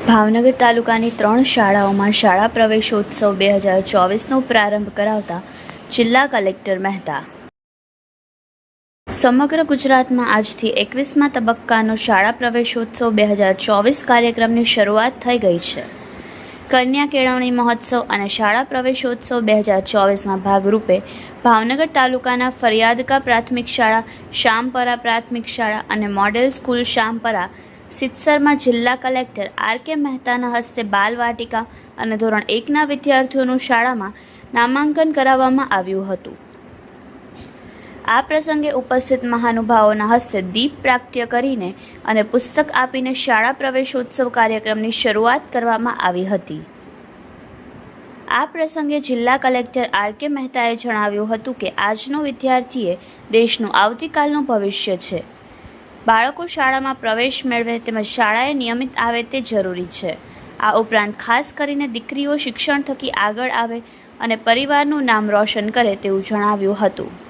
ભાવનગર તાલુકાની ત્રણ શાળાઓમાં શાળા પ્રવેશોત્સવ બે હજાર ચોવીસનો પ્રારંભ કરાવતા જિલ્લા કલેક્ટર મહેતા. સમગ્ર ગુજરાતમાં આજથી એકવીસમા તબક્કાનો શાળા પ્રવેશોત્સવ બે હજાર ચોવીસ કાર્યક્રમની શરૂઆત થઈ ગઈ છે. કન્યા કેળવણી મહોત્સવ અને શાળા પ્રવેશોત્સવ બે હજાર ચોવીસના ભાગરૂપે ભાવનગર તાલુકાના ફરિયાદકા પ્રાથમિક શાળા શ્યામપરા પ્રાથમિક શાળા અને મોડેલ સ્કૂલ શ્યામપરા સિત્સરમાં જિલ્લા કલેક્ટર આર કે મહેતાના હસ્તે બાલવાટિકા અને ધોરણ એકના વિદ્યાર્થીઓનું શાળામાં નામાંકન કરાવવામાં આવ્યું હતું. આ પ્રસંગે ઉપસ્થિત મહાનુભાવોના હસ્તે દીપ પ્રાગટ્ય કરીને અને પુસ્તક આપીને શાળા પ્રવેશોત્સવ કાર્યક્રમની શરૂઆત કરવામાં આવી હતી. આ પ્રસંગે જિલ્લા કલેક્ટર આર કે મહેતાએ જણાવ્યું હતું કે આજનો વિદ્યાર્થીએ દેશનું આવતીકાલનું ભવિષ્ય છે. બાળકો શાળામાં પ્રવેશ મેળવે તેમજ શાળાએ નિયમિત આવે તે જરૂરી છે. આ ઉપરાંત ખાસ કરીને દીકરીઓ શિક્ષણ થકી આગળ આવે અને પરિવારનું નામ રોશન કરે તેવું જણાવ્યું હતું.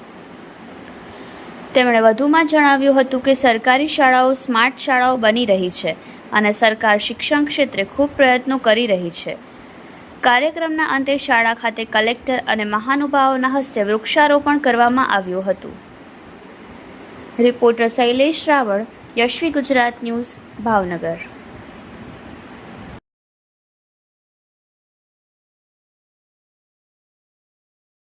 તેમણે વધુમાં જણાવ્યું હતું કે સરકારી શાળાઓ સ્માર્ટ શાળાઓ બની રહી છે અને સરકાર શિક્ષણ ક્ષેત્રે ખૂબ પ્રયત્નો કરી રહી છે. કાર્યક્રમના અંતે શાળા ખાતે કલેક્ટર અને મહાનુભાવોના હસ્તે વૃક્ષારોપણ કરવામાં આવ્યું હતું. Reporter Shailesh Raval, Yashvi Gujarat news, Bhavnagar.